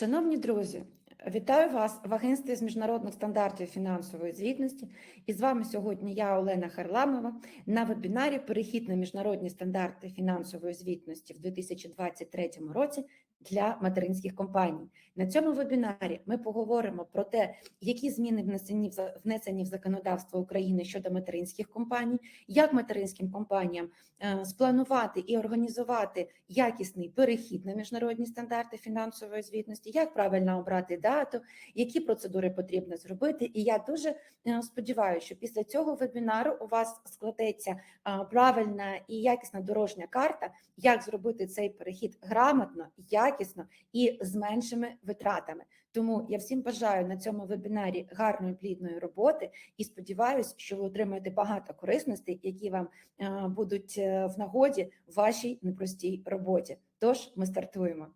Шановні друзі, вітаю вас в агентстві з міжнародних стандартів фінансової звітності. І з вами сьогодні я, Олена Харламова, на вебінарі Перехід на міжнародні стандарти фінансової звітності в 2023 році для материнських компаній. На цьому вебінарі ми поговоримо про те, які зміни внесені внесені в законодавство України щодо материнських компаній, як материнським компаніям е, спланувати і організувати якісний перехід на міжнародні стандарти фінансової звітності, як правильно обрати дату, які процедури потрібно зробити. І я дуже е, сподіваюся, що після цього вебінару у вас складеться правильна і якісна дорожня карта, як зробити цей перехід грамотно, якісно і з меншими витратами. Тому я всім бажаю на цьому вебінарі гарної плідної роботи і сподіваюся, що ви отримаєте багато корисностей, які вам е, будуть е, в нагоді в вашій непростій роботі. Тож ми стартуємо.